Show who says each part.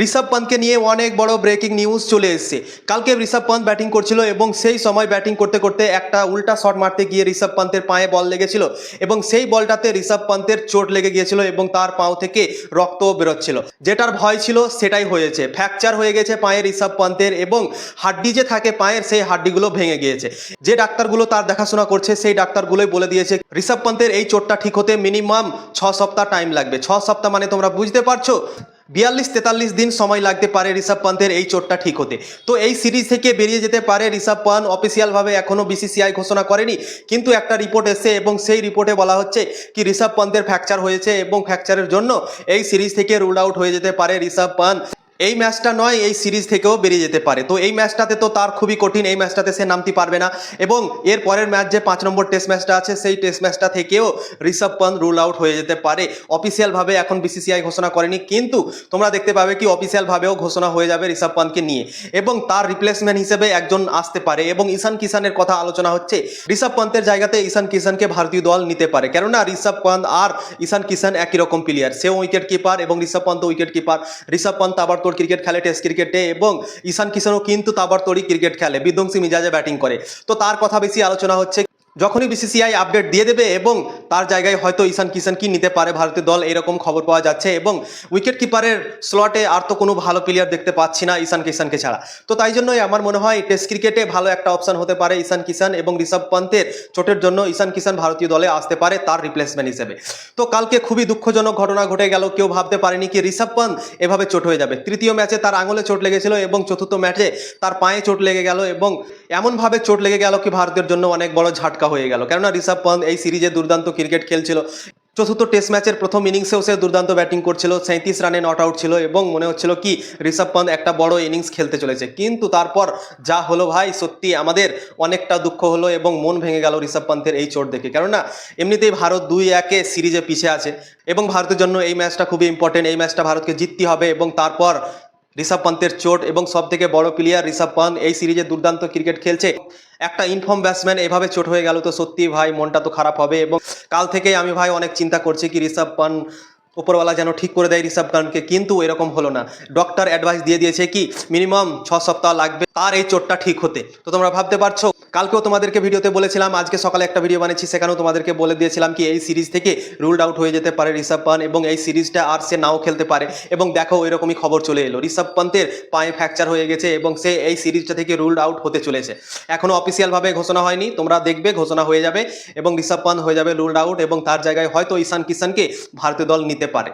Speaker 1: ঋষভ পান্তকে নিয়ে অনেক বড় ব্রেকিং নিউজ চলে এসেছে। কালকে ঋষভ পান্ত ব্যাটিং করছিল এবং সেই সময় ব্যাটিং করতে করতে একটা উল্টা শট মারতে গিয়ে ঋষভ পান্তের পায়ে বল লেগেছিল এবং সেই বলটাতে ঋষভ পান্তের চোট লেগে গিয়েছিল এবং তার পাও থেকে রক্তও বেরোচ্ছিল। যেটার ভয় ছিল সেটাই হয়েছে। ফ্র্যাকচার হয়ে গেছে পায়ে ঋষভ পান্তের এবং হাড্ডি যে থাকে পায়ের সেই হাড্ডিগুলো ভেঙে গিয়েছে। যে ডাক্তারগুলো তার দেখাশোনা করছে সেই ডাক্তারগুলোই বলে দিয়েছে, ঋষভ পান্তের এই চোটটা ঠিক হতে মিনিমাম ছ সপ্তাহ টাইম লাগবে। ছ সপ্তাহ মানে তোমরা বুঝতে পারছ? বিয়াল্লিশ তেতাল্লিশ দিন সময় লাগতে পারে ঋষভ পান্তের এই চোটটা ঠিক হতে। তো এই সিরিজ থেকে বেরিয়ে যেতে পারে ঋষভ পান অফিসিয়ালভাবে এখনও বিসিসিআই ঘোষণা করেনি। কিন্তু একটা রিপোর্ট এসেছে এবং সেই রিপোর্টে বলা হচ্ছে কি ঋষভ পান্তের ফ্র্যাকচার হয়েছে এবং ফ্র্যাকচারের জন্য এই সিরিজ থেকে রুল আউট হয়ে যেতে পারে ঋষভ পান্ত এই ম্যাচটা নয়, এই সিরিজ থেকেও বেরিয়ে যেতে পারে। তো এই ম্যাচটাতে তো তার খুবই কঠিন, এই ম্যাচটাতে সে নামতে পারবে না। এবং এর পরের ম্যাচ যে পাঁচ নম্বর টেস্ট ম্যাচটা আছে, সেই টেস্ট ম্যাচটা থেকেও ঋষভ পান্ত রুল আউট হয়ে যেতে পারে। অফিসিয়ালভাবে এখন বিসিসিআই ঘোষণা করেনি, কিন্তু তোমরা দেখতে পাবে কি অফিসিয়ালভাবেও ঘোষণা হয়ে যাবে ঋষভ পান্তকে নিয়ে। এবং তার রিপ্লেসমেন্ট হিসেবে একজন আসতে পারে। এবং ঈশান কিষানের কথা আলোচনা হচ্ছে, ঋষভ পান্তের জায়গাতে ঈশান কিষানকে ভারতীয় দল নিতে পারে। কেননা ঋষভ পান্ত আর ঈশান কিষান একই রকম প্লেয়ার সেও উইকেট কিপার এবং ঋষভ পান্ত উইকেট কিপার ঋষভ পান্ত আবার তোর ক্রিকেট খেলে টেস্ট ক্রিকেটে এবং ঈশান কিষানও কিন্তু তাবার তরি ক্রিকেট খেলে, বিধ্বংসী মিজাজে ব্যাটিং করে। তো তার কথা বেশি আলোচনা হচ্ছে যখনই বিসিসিআই আপডেট দিয়ে দেবে এবং তার জায়গায় হয়তো ঈশান কিষান কি নিতে পারে ভারতীয় দল এরকম খবর পাওয়া যাচ্ছে এবং উইকেট কিপারের স্লটে আর তো কোনো ভালো প্লেয়ার দেখতে পাচ্ছি না ঈশান কিষানকে ছাড়া। তো তাই জন্যই আমার মনে হয় টেস্ট ক্রিকেটে ভালো একটা অপশন হতে পারে ঈশান কিষান এবং ঋষভ পন্থের চোটের জন্য ঈশান কিষান ভারতীয় দলে আসতে পারে তার রিপ্লেসমেন্ট হিসেবে। তো কালকে খুবই দুঃখজনক ঘটনা ঘটে গেল, কেউ ভাবতে পারেনি কি ঋষভ পন্থ এভাবে চোট হয়ে যাবে। তৃতীয় ম্যাচে তার আঙুলে চোট লেগেছিল এবং চতুর্থ ম্যাচে তার পায়ে চোট লেগে গেল এবং এমনভাবে চোট লেগে গেল কি ভারতের জন্য অনেক বড় ঝাটকা। হয়ে গেল। কেননা ঋষভ পন্থ এই সিরিজে দুর্দান্ত ক্রিকেট খেলছিল। চতুর্থ টেস্ট ম্যাচের প্রথম ইনিংসেও সে দুর্দান্ত ব্যাটিং করছিল। সাঁত্রিশ রানে নট আউট ছিল এবং মনে হচ্ছিল কি, ঋষভ পন্থ একটা বড় ইনিংস খেলতে চলেছে। কিন্তু তারপর যা হলো ভাই, সত্যি আমাদের অনেকটা দুঃখ হলো এবং মন ভেঙে গেল ঋষভ পন্থের এই চোট দেখে। কেননা এমনিতেই ভারত দুই একে সিরিজে পিছিয়ে আছে এবং ভারতের জন্য এই ম্যাচটা খুবই ইম্পর্টেন্ট এই ম্যাচটা ভারতকে জিততে হবে এবং তারপর ঋষভ পান্তের চোট এবং সব থেকে বড় প্লেয়ার ঋষভ পান্ত এই সিরিজে দুর্দান্ত ক্রিকেট খেলছে। একটা ইনফর্ম ব্যাটসম্যান এভাবে চোট হয়ে গেল তো সত্যি ভাই, মনটা তো খারাপ হবে এবং কাল থেকেই আমি ভাই অনেক চিন্তা করছি কি ঋষভ পান্ত উপরওয়ালা যেন ঠিক করে দেয় ঋষভ পানকে কিন্তু এরকম হলো না। ডক্টর অ্যাডভাইস দিয়ে দিয়েছে কি মিনিমাম ছ সপ্তাহ লাগবে তার এই চোটটা ঠিক হতে। তো তোমরা ভাবতে পারছ কালকেও তোমাদেরকে ভিডিওতে বলেছিলাম, আজকে সকালে একটা ভিডিও বানিয়েছি, সেখানেও তোমাদেরকে বলে দিয়েছিলাম কি এই সিরিজ থেকে রুলড আউট হয়ে যেতে পারে ঋষভ পান্ত এবং এই সিরিজটা আর সে নাও খেলতে পারে। এবং দেখো এরকমই খবর চলে এলো। ঋষভ পান্তের পায়ে ফ্র্যাকচার হয়ে গেছে এবং সে এই সিরিজটা থেকে রুলড আউট হতে চলেছে। এখনও অফিসিয়ালভাবে ঘোষণা হয়নি, তোমরা দেখবে, ঘোষণা হয়ে যাবে এবং ঋষভ পান্ত হয়ে যাবে রুলড আউট এবং তার জায়গায় হয়তো ঈশান কিষানকে ভারতীয় দল নিতে পারে।